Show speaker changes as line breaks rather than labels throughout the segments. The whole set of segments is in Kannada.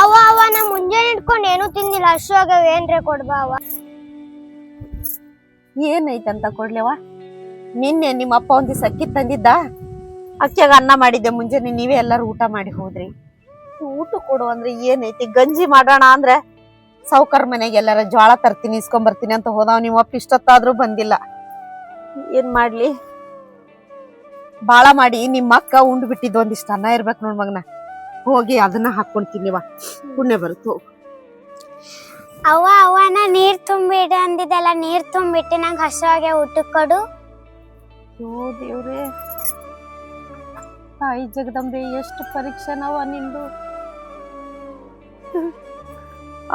ಅವ್ವ ಅವ್ವ ನಾ ಮುಂಜಾನೆ ಇಟ್ಕೊಂಡು ಏನೂ ತಿಂದಿಲ್ಲ. ಹಸು ಆಗ್ಯಾವ ಏನ್ರೆ ಕೊಡ್ಬಾ ಅವ್ವ.
ಏನೈತಂತ ಕೊಡ್ಲೇವ ನಿನ್ನೆ ನಿಮ್ಮ ಅಪ್ಪ ಒಂದ್ ದಿವಸ ಅಕ್ಕಿ ತಂದಿದ್ದ? ಅಕ್ಕಿಯಾಗ ಅನ್ನ ಮಾಡಿದ್ದೆ ಮುಂಜಾನೆ ನೀವೇ ಎಲ್ಲಾರು ಊಟ ಮಾಡಿ ಹೋದ್ರಿ. ಊಟ ಕೊಡು ಅಂದ್ರೆ ಏನೈತಿ ಗಂಜಿ ಮಾಡೋಣ ಅಂದ್ರೆ ಸೌಕರ್ ಮನೆಗೆ ಎಲ್ಲಾರ ಜ್ವಾಳ ತರ್ತೀನಿ ಇಸ್ಕೊಂಡ್ ಬರ್ತೀನಿ ಅಂತ ಹೋದವ್. ನಿಮ್ಮ ಅಪ್ಪ ಇಷ್ಟೊತ್ತಾದ್ರೂ ಬಂದಿಲ್ಲ. ಏನ್ ಮಾಡ್ಲಿ? ಬಾಳ ಮಾಡಿ ನಿಮ್ಮ ಅಕ್ಕ ಉಂಡ್ ಬಿಟ್ಟಿದ್ದು ಒಂದಿಷ್ಟು ಅನ್ನ ಇರ್ಬೇಕು ನೋಡ್ ಮಗನ. ಹೋಗಿ ಅದನ್ನ ಹಾಕೊಂಡ್ ತಿನ್ನಿವ ಪುಣ್ಯ ಬರುತ್ತೋ ಅವ
ಅವ್ವ ಅವ್ವನ ನೀರ್ ತುಂಬಿಡ ಅಂದಿದ್ದಲ್ಲ ನೀರ್ ತುಂಬಿಟ್ಟು ನಂಗೆ ಹಸುವಾಗೆ ಊಟಕ್ಕೆ ಕೊಡು.
ಅಯ್ಯೋ ದೇವ್ರೇ. ತಾಯಿ ಜಗದಂಬೆ ಎಷ್ಟು ಪರೀಕ್ಷೆ ನಾವ ನಿಂದು.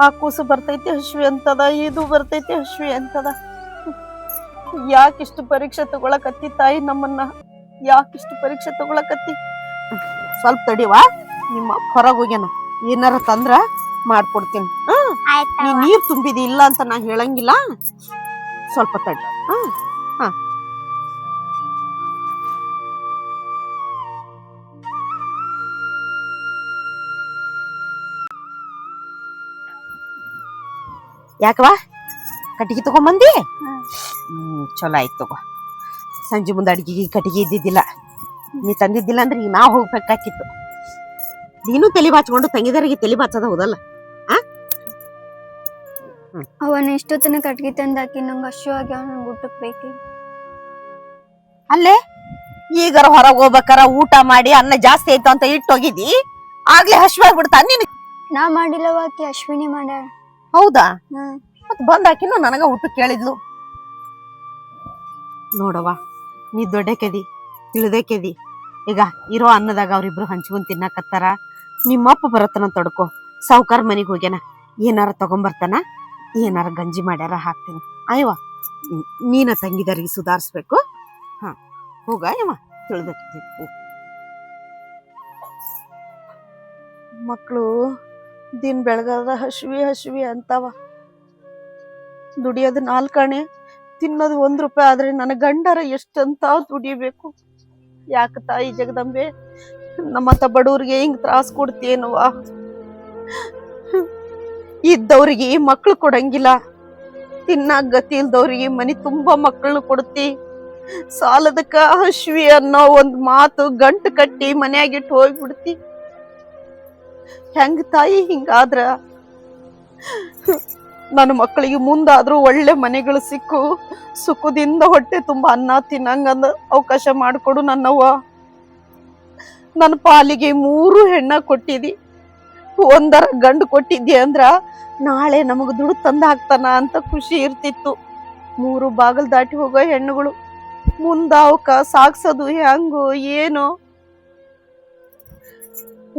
ಆ ಕೂಸು ಬರ್ತೈತಿ ಹಶ್ವಿ ಅಂತದ ಇದು ಬರ್ತೈತಿ ಹಶ್ವಿ ಅಂತದ. ಯಾಕಿಷ್ಟು ಪರೀಕ್ಷೆ ತಗೊಳಕತ್ತಿ ತಾಯಿ ನಮ್ಮನ್ನ? ಯಾಕಿಷ್ಟು ಪರೀಕ್ಷೆ ತಗೊಳಕತ್ತಿ? ಸ್ವಲ್ಪ ತಡಿವಾ. ನಿಮ್ಮ ಹೊರಗೆ ಹೋಗ್ಯಾನ. ಏನಾರ ತಂದ್ರ ಮಾಡ್ಕೊಡ್ತೀನಿ. ನೀ ನೀರ್ ತುಂಬಿದಿ ಇಲ್ಲ ಅಂತ ನಾ ಹೇಳಂಗಿಲ್ಲ. ಸ್ವಲ್ಪ ತಡ. ಹಾ? ಹಾ? ಯಾಕವಾ ಕಟ್ಟಿಗೆ ತಗೊಂಬಂದಿ? ಹ್ಮ್ ಚಲೋ ಆಯ್ತು ತಗೋ. ಸಂಜೆ ಮುಂದೆ ಅಡಿಗೆಗೆ ಕಟ್ಟಿಗೆ ಇದ್ದಿದ್ದಿಲ್ಲ. ನೀ ತಂದಿದ್ದಿಲ್ಲ ಅಂದ್ರೆ ಈಗ ನಾವು ಹೋಗ್ಬೇಕಾಕಿತ್ತು. ನೀನು ತಲೆ ಬಾಚ್ಕೊಂಡು ತಂಗಿದಾರಿಗೆ ತಲೆ ಬಾಚದ ಹೌದಲ್ಲ?
ಅವನ ಎಷ್ಟೊತ್ತನ ಕಟ್ಗಿ ತಂದಾಕಿ ನಂಗೆ ಅಶ್ವ ಆಗ್ಯಾವ ಅವನ ಊಟಕ್ಕೆ ಬೇಕು
ಅಲ್ಲೇ? ಈಗಾರ ಹೊರಗೆ ಹೋಗ್ಬೇಕಾರ ಊಟ ಮಾಡಿ ಅನ್ನ ಜಾಸ್ತಿ ಆಯ್ತು ಅಂತ ಇಟ್ಟು ಹೋಗಿದ್ದಿ ಆಗ್ಲೇ ಹಶ್ವಾಗಿ ಬಿಡ್ತಾ ನೀನ್?
ನಾ ಮಾಡಿಲ್ಲವ ಆಕಿ ಅಶ್ವಿನಿ ಮಾಡ್ಯಾಳ.
ಹೌದಾ?
ಮತ್ತೆ
ಮತ್ ನನಗೆ ನನಗ ಊಟ ಕೇಳಿದ್ಲು. ನೋಡವ್ವ ನೀ ದೊಡ್ಡಕೆದಿ ತಿಳಿದೇಕೆದಿ ಈಗ ಇರೋ ಅನ್ನದಾಗ ಅವ್ರಿಬ್ರು ಹಂಚ್ಕೊಂಡ್ ತಿನ್ನಕತ್ತಾರ. ನಿಮ್ಮಪ್ಪ ಬರತ್ತನ ತಡ್ಕೊ. ಸಾಹುಕಾರ ಮನೆಗೆ ಹೋಗ್ಯಾನ. ಏನಾರ ತಗೊಂಬರ್ತಾನ? ಏನಾರ ಗಂಜಿ ಮಾಡ್ಯಾರ ಹಾಕ್ತೀನಿ. ಅಯ್ಯವ ನೀನ ತಂಗಿದಾರಿಗೆ ಸುಧಾರಿಸ್ಬೇಕು. ಹಾ, ಹೋಗ ಅಯ್ಯವ ಮಕ್ಕಳು ದಿನ ಬೆಳಗಾದ ಹಶ್ವಿ ಹಶ್ವಿ ಅಂತಾವ. ದುಡಿಯೋದು ನಾಲ್ಕಾಣೆ ತಿನ್ನೋದು ಒಂದು ರೂಪಾಯಿ ಆದ್ರೆ ನನ್ನ ಗಂಡರ ಎಷ್ಟಂತ ದುಡಿಬೇಕು. ಯಾಕ ತಾಯಿ ಜಗದಂಬೆ? ನಮ್ಮತ್ತ ಬಡವ್ರಿಗೆ ಹಿಂಗ್ ತ್ರಾಸ್ ಕೊಡ್ತೇನವ್ವ ಇದ್ದವ್ರಿಗೆ ಮಕ್ಳು ಕೊಡಂಗಿಲ್ಲ. ತಿನ್ನಾಗ ಗತಿ ಇಲ್ದವ್ರಿಗೆ ಮನಿ ತುಂಬಾ ಮಕ್ಕಳನ್ನ ಕೊಡ್ತಿ ಸಾಲದಕ್ಕ ಹಶ್ವಿ ಅನ್ನೋ ಒಂದ್ ಮಾತು ಗಂಟು ಕಟ್ಟಿ ಮನೆಯಾಗಿಟ್ಟು ಹೋಗ್ಬಿಡ್ತಿ. ಹೆಂಗ ತಾಯಿ ಹಿಂಗಾದ್ರ? ನನ್ನ ಮಕ್ಕಳಿಗೆ ಮುಂದಾದ್ರೂ ಒಳ್ಳೆ ಮನೆಗಳು ಸಿಕ್ಕು. ಸುಖದಿಂದ ಹೊಟ್ಟೆ ತುಂಬಾ ಅನ್ನ ತಿನ್ನಂಗಂದ ಅವಕಾಶ ಮಾಡಿಕೊಡು ನನ್ನವ್ವ. ನನ್ನ ಪಾಲಿಗೆ ಮೂರು ಹೆಣ್ಣ ಕೊಟ್ಟಿದಿ. ಒಂದರ ಗಂಡು ಕೊಟ್ಟಿದ್ದೆ ಅಂದ್ರ ನಾಳೆ ನಮಗ ದುಡ್ಡು ತಂದ ಹಾಕ್ತಾನ ಅಂತ ಖುಷಿ ಇರ್ತಿತ್ತು. ಮೂರು ಬಾಗಲ್ ದಾಟಿ ಹೋಗೋ ಹೆಣ್ಣುಗಳು. ಮುಂದ ಅವಕ ಸಾಕ್ಸೋದು ಹೆಂಗೋ ಏನು.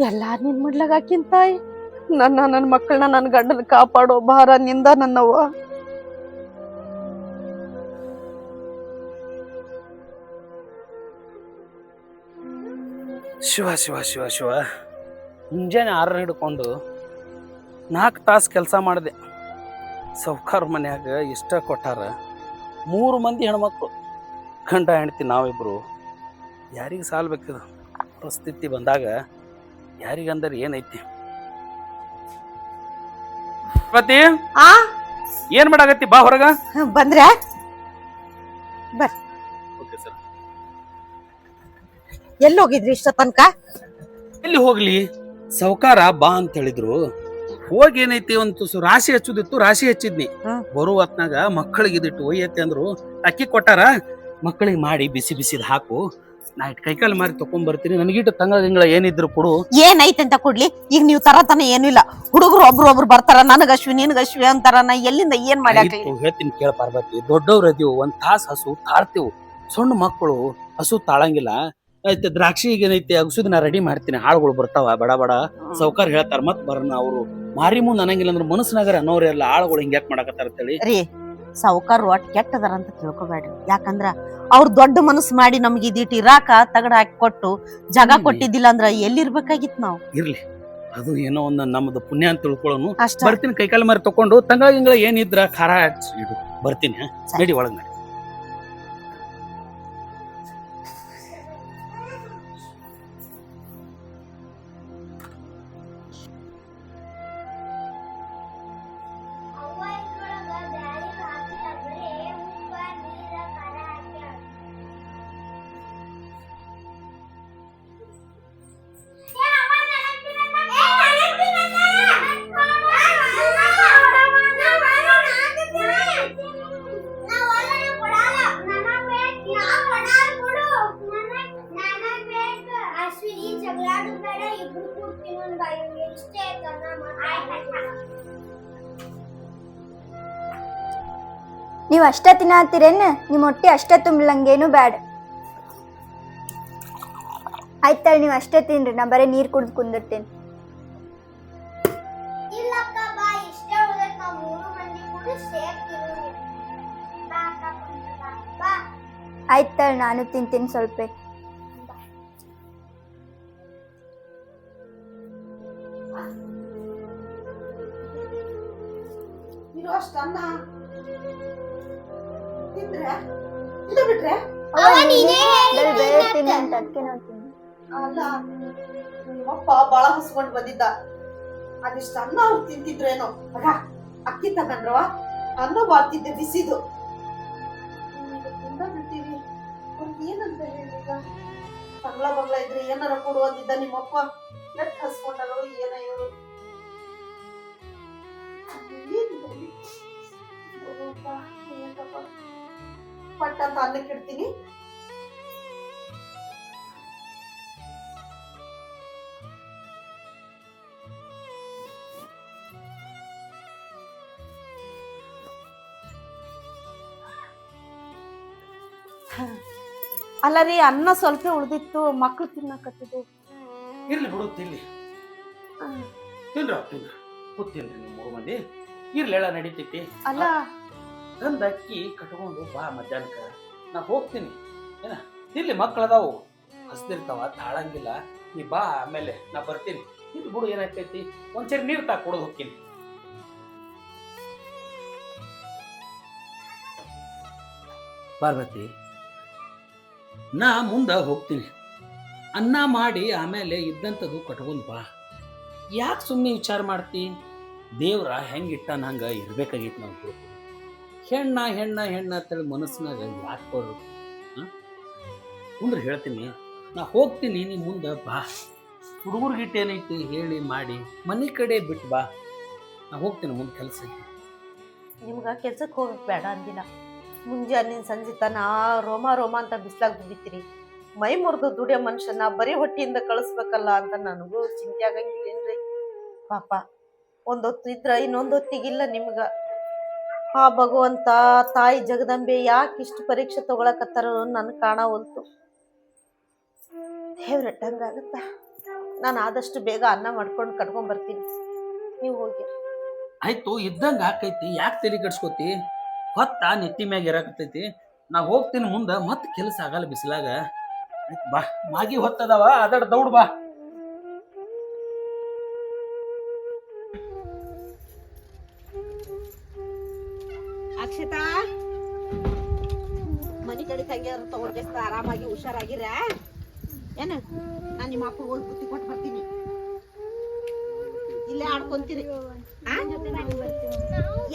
ಎಲ್ಲ ನಿನ್ ತಾಯಿ. ನನ್ನ ನನ್ನ ಮಕ್ಕಳನ್ನ ನನ್ನ ಗಂಡನ ಕಾಪಾಡೋ ಭಾರ ನಿಂದ ನನ್ನವ್ವ.
ಶಿವ ಶಿವ ಶಿವ ಶಿವ. ಮುಂಜಾನೆ ಆರ ಹಿಡ್ಕೊಂಡು ನಾಲ್ಕು ತಾಸು ಕೆಲಸ ಮಾಡಿದೆ. ಸೌಕಾರ ಮನ್ಯಾಗ ಇಷ್ಟ ಕೊಟ್ಟಾರ. ಮೂರು ಮಂದಿ ಹೆಣ್ಮಕ್ಳು ಗಂಡ ಹೆಂಡ್ತಿ ನಾವಿಬ್ಬರು ಯಾರಿಗೆ ಸಾಲ್ಬೇಕಿದು ಪರಿಸ್ಥಿತಿ ಬಂದಾಗ ಯಾರಿಗಂದ್ರೆ ಏನೈತಿ? ಪತಿ? ಏನ್ ಮಾಡಾಕತ್ತಿ? ಬಾ ಹೊರಗ.
ಬಂದ್ರೆ ಎಲ್ಲಿ ಹೋಗಿದ್ರಿ ಇಷ್ಟ ತನಕ?
ಎಲ್ಲಿ ಹೋಗ್ಲಿ? ಸೌಕಾರ ಬಾ ಅಂತ ಹೇಳಿದ್ರು. ಹೋಗಿ ಏನೈತಿ ಒಂದು ತುಸು ರಾಶಿ ಹಚ್ಚುದಿತ್ತು ರಾಶಿ ಹಚ್ಚಿದ್ನಿ.
ಹ್ಮ್.
ಬರೋ ಹೊತ್ನಾಗ ಮಕ್ಕಳಿಗೆ ಇದಿಟ್ಟು ಒಯ್ಯತ್ತೆ ಅಂದ್ರು. ಅಕ್ಕಿ ಕೊಟ್ಟಾರ? ಮಕ್ಕಳಿಗೆ ಮಾಡಿ ಬಿಸಿ ಬಿಸಿದ್ ಹಾಕು. ನಾ ಇಟ್ ಕೈಕಾಲ್ ಮಾರಿ ತಕೊಂಡ್ ಬರ್ತೀನಿ ನನಗಿಟ್ಟು ತಂಗಳ ಗಿಂಗಳ ಏನಿದ್ರು ಕೊಡು.
ಏನೈತೆ ಅಂತ ಕೊಡ್ಲಿ? ಈಗ ನೀವು ತರತನ ಏನೂ ಇಲ್ಲ. ಹುಡುಗರು ಒಬ್ರು ಒಬ್ರು ಬರ್ತಾರ ನನಗ ಅಶ್ವಿ ನಿನಗ ಅಶ್ವಿ ಅಂತಾರ. ನಾ ಎಲ್ಲಿಂದ ಏನ್ ಮಾಡ್ಯಾಕ
ಆಯ್ತು, ಹೇಳ್ತೀನಿ ಕೇಳ ಪಾರ್ವತಿ. ದೊಡ್ಡವ್ರ ಅದೀವು ಒಂದ್ ತಾಸ್ ಹಸು ತಾಳ್ತೇವು ಸಣ್ಣ ಮಕ್ಕಳು ಹಸು ತಾಳಂಗಿಲ್ಲ. ಆಯ್ತು ದ್ರಾಕ್ಷಿ ಏನೈತಿ ಅಗಸುದ್ ನಾ ರೆಡಿ ಮಾಡ್ತೀನಿ. ಹಾಳುಗಳು ಬರ್ತಾವ ಬಡ ಬಡ. ಸೌಕರ್ ಹೇಳ್ತಾರ ಮತ್ ಬರೋಣ ಅವರು. ಮಾರಿ ಮುಂದ್ ಅನ್ನಂಗಿಲ್ಲ ಅಂದ್ರೆ ಮನಸ್ಸಿನಾಗರ ಅನ್ನೋರೆಲ್ಲ ಆಳುಗಳು ಹಿಂಗ್ಯಾಕ್ ಮಾಡಕತ್ತಾರ ಅಂತೇಳಿ.
ರೀ ಸಾವುಕಾರರು ಒಟ್ಟು ಕೆಟ್ಟದಾರ ಅಂತ ತಿಳ್ಕೊಬೇಡ್ರಿ. ಯಾಕಂದ್ರ ಅವ್ರು ದೊಡ್ಡ ಮನಸ್ಸು ಮಾಡಿ ನಮ್ಗೆ ಇದಿಟ್ಟು ಇರಾಕ ತಗಡ ಹಾಕಿ ಕೊಟ್ಟು ಜಾಗ. ಕೊಟ್ಟಿದ್ದಿಲ್ಲ ಅಂದ್ರ ಎಲ್ಲಿರ್ಬೇಕಾಗಿತ್ತು ನಾವು?
ಇರ್ಲಿ. ಅದು ಏನೋ ಒಂದು ನಮ್ದು ಪುಣ್ಯ ಅಂತ ತಿಳ್ಕೊಳ್ಳೋನು.
ಅಷ್ಟ.
ಬರ್ತೀನಿ ಕೈಕಾಲು ಮಾರಿ ತಕೊಂಡು ತಂಗಳ ಗಿಂಗಳ ಏನಿದ್ರ ಖಾರ ಹಚ್ಚಿ ಇಡು ಬರ್ತೀನಿ ಹಾ? ನಡಿ ಒಳಗ್ ನಡಿ.
ಯಾರು ಬೇಡ ಇಬ್ರು ಕೂರ್ತೀನಿ ಒಂದು ಇಷ್ಟೇ ನೀವು ಅಷ್ಟ ತಿನ್ನತ್ತೀರೇನ್ ನಿಮ್ಮ ಹೊಟ್ಟೆ ಅಷ್ಟೇ ತುಂಬಲಂಗೇನು ಬ್ಯಾಡ. ಆಯ್ತಾಳೆ ನೀವು ಅಷ್ಟೇ ತಿನ್ರಿ. ನಾ ಬರೀ ನೀರು ಕುಡ್ದು ಕುಂದಿರ್ತೀನಿ.
ಇಲ್ಲಕ್ಕ ಬಾ. ಮೂರು ಮಂದಿ ಬಾ ಬಾ.
ಆಯ್ತಾಳೆ ನಾನು ತಿಂತೀನಿ ಸ್ವಲ್ಪ.
ಇರೋ ಅಷ್ಟು ಅನ್ನ ತಿಂದ್ರೆ? ಇಲ್ಲ ಬಿಟ್ರೆ? ಅಲ್ಲ ನಿಮ್ಮಪ್ಪ ಬಾಳ ಹಸ್ಕೊಂಡ್ ಬಂದಿದ್ದ. ಅದಿಷ್ಟು ಅನ್ನ ಅವ್ರು ತಿಂತಿದ್ರೇನೋ. ಅಡ ಅಕ್ಕಿ ತಗೊಂಡ್ರವ ಅನ್ನ ಬಾಳ್ತಿದ್ದೆ ಬಿಸಿದು. ತಿಂದ ಬಿಟ್ಟಿವಿ ಅವ್ರಿಗೆ ಏನಂತ ಹೇಳಿದ ಸಂಬಳ ಬಂಗ್ಲ ಇದ್ರೆ ಏನಾರ ಕೊಡು ಅಂದಿದ್ದ ನಿಮ್ಮಪ್ಪ. ನೆಟ್ ಹಸ್ಕೊಂಡಾರೋ ಏನ ಅಂತ ಅನ್ನಕ್ಕೆ ಇಡ್ತೀನಿ. ಅಲ್ಲ ರೀ ಅನ್ನ ಸ್ವಲ್ಪ ಉಳಿದಿತ್ತು ಮಕ್ಕಳು ತಿನ್ನಕತ್ತಿದ್ದು
ಇರ್ಲಿ ಬಿಡು ತಿನ್ಲಿ. ತಿನ್ರ ತಿನ್ರ. ಕೂತಿನ್ರಿ ನಿಮ್ಮ ಮೂರು ಮಂದಿ ಇರ್ಲಿ ಹೇಳ ನಡೀತೈತಿ.
ಅಲ್ಲ
ತಂದ ಅಕ್ಕಿ ಕಟ್ಕೊಂಡು ಬಾ ಮಧ್ಯಾಹ್ನಕ್ಕ. ನಾ ಹೋಗ್ತೀನಿ. ಏನ? ಇಲ್ಲಿ ಮಕ್ಕಳದಾವು. ಹಸ್ದಿರ್ತಾವ, ತಾಳಂಗಿಲ್ಲ. ನೀ ಬಾ ಆಮೇಲೆ ನಾ ಬರ್ತೀನಿ. ಇದು ಬಿಡು, ಏನಾಗ್ತೈತಿ? ಒಂದ್ಸರಿ ನೀರು ತಾ ಕೊಡೋದು ಹೋಗ್ತೀನಿ. ಪಾರ್ವತಿ, ನಾ ಮುಂದೆ ಹೋಗ್ತೀನಿ. ಅನ್ನ ಮಾಡಿ ಆಮೇಲೆ ಇದ್ದಂಥದ್ದು ಕಟ್ಕೊಂಡು ಬಾ. ಯಾಕೆ ಸುಮ್ಮನೆ ವಿಚಾರ ಮಾಡ್ತಿ? ದೇವ್ರ ಹೆಂಗಿಟ್ಟ ನಂಗೆ ಇರ್ಬೇಕಾಗಿತ್ತು ನಾವು ಹೆಣ್ಣ ಹೆಣ್ಣ ಹೆಣ್ಣ ಅಂತೇಳಿ ಮನಸ್ಸಿನಾಗ ಯಾಕೆ ಬರೋದು ಮುಂದ್ರೆ ಹೇಳ್ತೀನಿ. ನಾ ಹೋಗ್ತೀನಿ ನೀ ಮುಂದೆ ಬಾ. ಹುಡುಗರಿಗಿಟ್ಟು ಏನೈತಿ ಹೇಳಿ ಮಾಡಿ, ಮನೆ ಕಡೆ ಬಿಟ್ಟು ಬಾ. ನಾ ಹೋಗ್ತೀನಿ ಮುಂದೆ ಕೆಲಸ
ನಿಮ್ಗೆ ಕೆಲ್ಸಕ್ಕೆ ಹೋಗಕ್ಕೆ ಬೇಡ ಅಂದಿಲ್ಲ ಮುಂಜಾನೆ ಸಂಜೆ ತನ ರೋಮ ರೋಮ ಅಂತ ಬಿಸ್ಲಾಗ ದುಡಿತೀರಿ ಮೈ ಮುರಿದು ದುಡಿಯೋ ಮನುಷ್ಯನ ಬರೀ ಹೊಟ್ಟೆಯಿಂದ ಕಳಿಸ್ಬೇಕಲ್ಲ ಅಂತ ನನಗೂ ಚಿಂತೆ ಆಗಂಗಿಲ್ಲ ರೀ ಪಾಪ ಒಂದೊತ್ತು ಇದ್ರ ಇನ್ನೊಂದು ಹೊತ್ತಿಗಿಲ್ಲ ನಿಮ್ಗ. ಆ ಭಗವಂತ, ತಾಯಿ ಜಗದಂಬೆ ಯಾಕೆ ಇಷ್ಟು ಪರೀಕ್ಷೆ ತಗೊಳಕತ್ತಾರೋ ನನ್ಗೆ ಕಾಣವಲ್ತು ದೇವ್ರ ಹಂಗಾಗತ್ತ ನಾನು ಆದಷ್ಟು ಬೇಗ ಅನ್ನ ಮಾಡ್ಕೊಂಡು ಕಟ್ಕೊಂಡ್ ಬರ್ತೀನಿ. ನೀವು ಹೋಗಿ.
ಆಯ್ತು, ಇದ್ದಂಗ ಹಾಕೈತಿ ಯಾಕೆ ತಲೆ ಕಟ್ಸ್ಕೊತಿ ಹೊತ್ತ ನೆತ್ತಿ ಮ್ಯಾಗ ಇರಾಕತ್ತೈತಿ ನಾ ಹೋಗ್ತೀನಿ ಮುಂದೆ, ಮತ್ತೆ ಕೆಲಸ ಆಗಲ್ಲ ಬಿಸಿಲಾಗ. ಆಯ್ತು ಬಾ, ಮಾಗಿ ಹೊತ್ತದವ ಅದಡ ದೌಡ್ ಬಾ.
ತಂಗಿಯವ್ರ ತಗೊಂಡ್ಕೆಸ್ತ ಆರಾಮಾಗಿ ಹುಷಾರಾಗಿರ? ಏನು? ನಾನು ನಿಮ್ಮ ಅಪ್ಪ ಹೋಗಿ ಬುತ್ತಿ ಕೊಟ್ಟು ಬರ್ತೀನಿ. ಇಲ್ಲೇ ಆಡ್ಕೊಂತೀರಿ?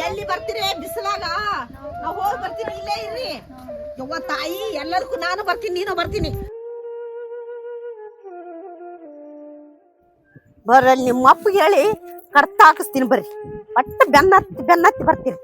ಎಲ್ಲಿ ಬರ್ತೀರಿ? ಬಿಸಿಲಾಗ? ನಾವು ಹೋಗಿ ಬರ್ತೀನಿ, ಇಲ್ಲೇ ಇರ್ರಿ. ಯವ್ವ ತಾಯಿ, ಎಲ್ಲದಕ್ಕೂ ನಾನು ಬರ್ತೀನಿ, ನೀನು ಬರ್ತೀನಿ. ಬರ್ರಲ್ಲಿ ನಿಮ್ಮ ಅಪ್ಪಗೆ ಹೇಳಿ ಕಡ್ತ ಹಾಕಿಸ್ತೀನಿ ಬರ್ರಿ. ಒಟ್ಟು ಬೆನ್ನತ್ತಿ ಬೆನ್ನತ್ತಿ ಬರ್ತೀರಿ.